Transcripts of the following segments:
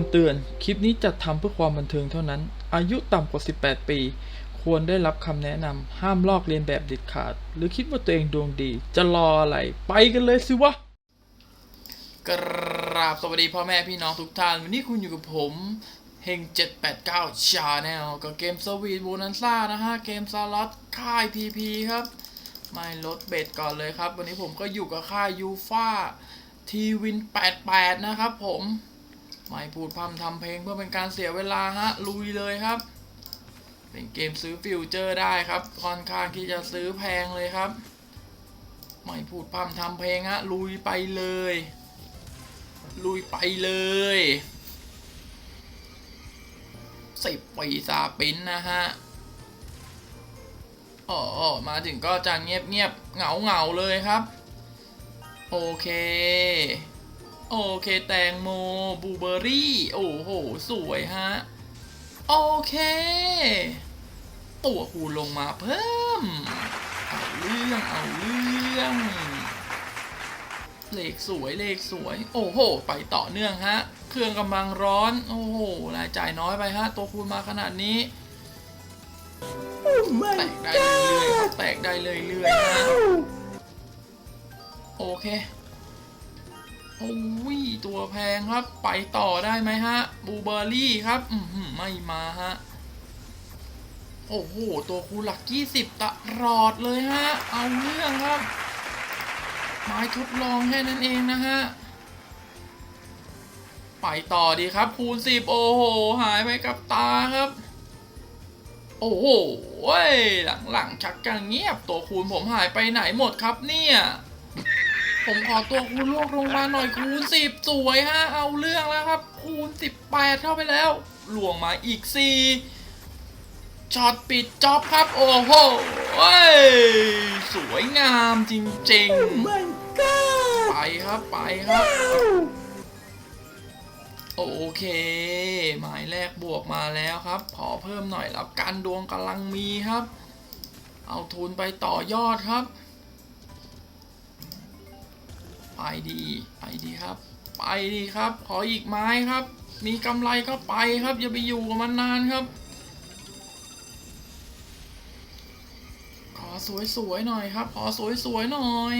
ำเตือน คลิปนี้จัดทำเพื่อความบันเทิงเท่านั้น อายุต่ำกว่า 18 ปี ควรได้รับคำแนะนำ ห้ามลอกเลียนแบบเด็ดขาด หรือคิดว่าตัวเองดวงดี จะรออะไร ไปกันเลยสิวะ กราบสวัสดีพ่อแม่พี่น้องทุกท่าน วันนี้คุณอยู่กับผมเฮง789 Channel กับเกมสวีทโบนันซ่านะฮะ เกมสล็อตค่าย PP ครับไม่ลดเบ็ดก่อนเลยครับ วันนี้ผมก็อยู่กับค่ายยูฟ่าทีวิน88 นะครับผม ไม่พูดพร่ำทำเพลงเพื่อเป็นการเสียเวลาฮะลุยเลยครับ เป็นเกมซื้อฟิวเจอร์ได้ครับ ค่อนข้างที่จะซื้อแพงเลยครับ ไม่พูดพร่ำทำเพลงฮะลุยไปเลย ลุยไปเลยสิบปีซาปินนะฮะอ๋อมาถึงก็จะเงียบเงียบเหงาเหงาเลยครับ โอเค โอเคแตงโมบลูเบอร์รี่ โอ้โห สวยฮะ โอเค ตัวคูณลงมาเพิ่ม เอาเรื่อง เอาเรื่อง เลขสวยเลขสวย โอ้โห ไปต่อเนื่องฮะ เครื่องกำลังร้อน โอ้โหรายจ่ายน้อยไปฮะ ตัวคูณมาขนาดนี้ แตกได้เรื่อยๆครับแตกได้เรื่อยๆฮะโอเค โอ้ยตัวแพงครับไปต่อได้ไหมฮะบูเบอร์รี่ครับอือหือไม่มาฮะโอ้โห ตัวคูหลักยี่สิบตลอดเลยฮะ เอาเรื่องครับ ไม้ทดลองแค่นั้นเองนะฮะ ไปต่อดีครับ คูณสิบโอ้โห หายไปกับตาครับ โอ้โหเว้ยหลังๆชักจะเงียบ ตัวคูณผมหายไปไหนหมดครับเนี่ย ผมขอตัวคูณลวกลงมาหน่อยคูณสิบสวยฮะเอาเรื่องแล้วครับ คูณสิบแปดเข้าไปแล้ว หลวงมาอีกสี่ช็อตปิดจ็อบครับ โอ้โหเว้ยสวยงามจริงๆ my god! ไปครับไปครับโอเค หมายแรกบวกมาแล้วครับ ขอเพิ่มหน่อยแล้วกันดวงกำลังมีครับ เอาทุนไปต่อยอดครับ ไปดี ไปดีครับ ไปดีครับ ขออีกไม้ครับ มีกำไรก็ไปครับ อย่าไปอยู่กับมันนานครับ ขอสวยๆหน่อยครับ ขอสวยๆหน่อย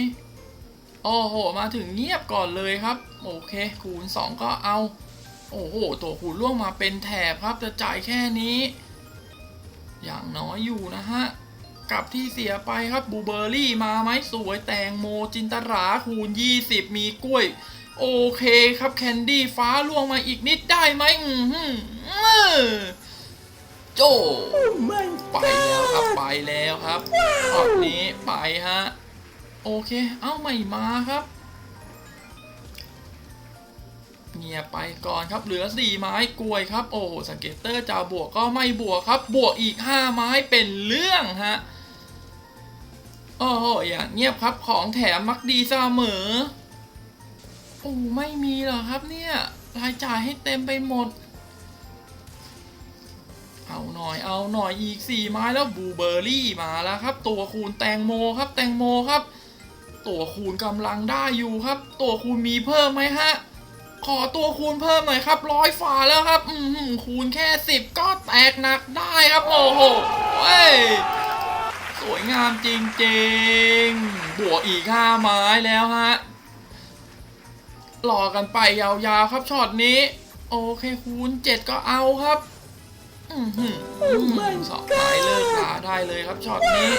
โอ้โห มาถึงเงียบก่อนเลยครับ โอเคคูณ 2 ก็เอา โอ้โห ตัวคูณล่วงมาเป็นแถบครับ จะจ่ายแค่นี้ อย่างน้อยอยู่นะฮะ กับที่เสียไปครับบูเบอร์รี่มาไหมสวยแตงโมจินตราคูณ 20 มีกล้วย โอเคครับแคนดี้ฟ้าล่วงมาอีกนิดได้ไหมอือหืออื้อโจ Oh ไปแล้วครับไปแล้วครับรอบนี้ไปฮะโอเค เอ้าไม่มาครับเงียบไปก่อนครับเหลือ 4 ไม้กลวยครับ โอ้โหสเกตเตอร์จะบวกก็ไม่บวกครับ บวกอีก 5 ไม้เป็นเรื่องฮะ โอ้โหอย่างเงียบครับของแถมมักดีเสมอ โอ้ไม่มีเหรอครับเนี่ยรายจ่ายให้เต็มไปหมด เอาหน่อยเอาหน่อยอีก4ไม้แล้วบูเบอร์รี่มาแล้วครับ ตัวคูณแตงโมครับ แตงโมครับ ตัวคูณกำลังได้อยู่ครับ ตัวคูณมีเพิ่มไหมฮะ ขอตัวคูณเพิ่มหน่อยครับร้อยฝาแล้วครับ อืมคูณแค่10ก็แตกหนักได้ครับโอ้โหเว้ย สวยงามจริงๆ บวกอีก5ไม้แล้วฮะรอกันไปยาวๆครับช็อตนี้ โอเคคูณ7ก็เอาครับอือหือ Oh my สองไม้เลิกลาได้เลยครับช็อตนี้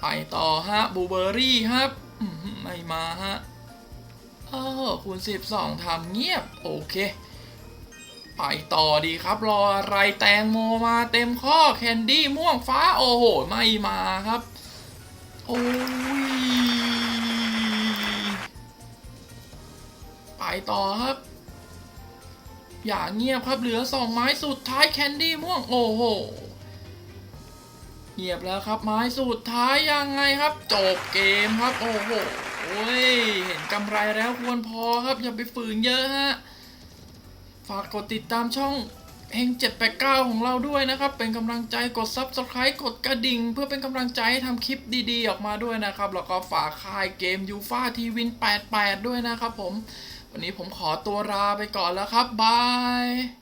ไปต่อฮะบูเบอรี่ครับไม่มาฮะเออคูณ12ทำเงียบ โอเค ไปต่อดีครับ รออะไรแตงโมมาเต็มข้อแคนดี้ม่วงฟ้าโอ้โห ไม่มาครับ โอ้ย ไปต่อครับ อย่าเงียบครับเหลือสองไม้สุดท้ายแคนดี้ม่วงโอ้โหเงียบแล้วครับไม้สุดท้ายยังไงครับ จบเกมครับ โอ้โห้เห็นกำไรแล้วควรพอครับ อย่าไปฝืนเยอะฮะ ฝากกดติดตามช่องเฮง789 ของเราด้วยนะครับ เป็นกำลังใจกด Subscribe กดกระดิ่ง เพื่อเป็นกำลังใจให้ทำคลิปดีๆ ออกมาด้วยนะครับ แล้วก็ฝากค่ายเกมยูฟาทีวิน88 ด้วยนะครับผม วันนี้ผมขอตัวลาไปก่อนแล้วครับบาย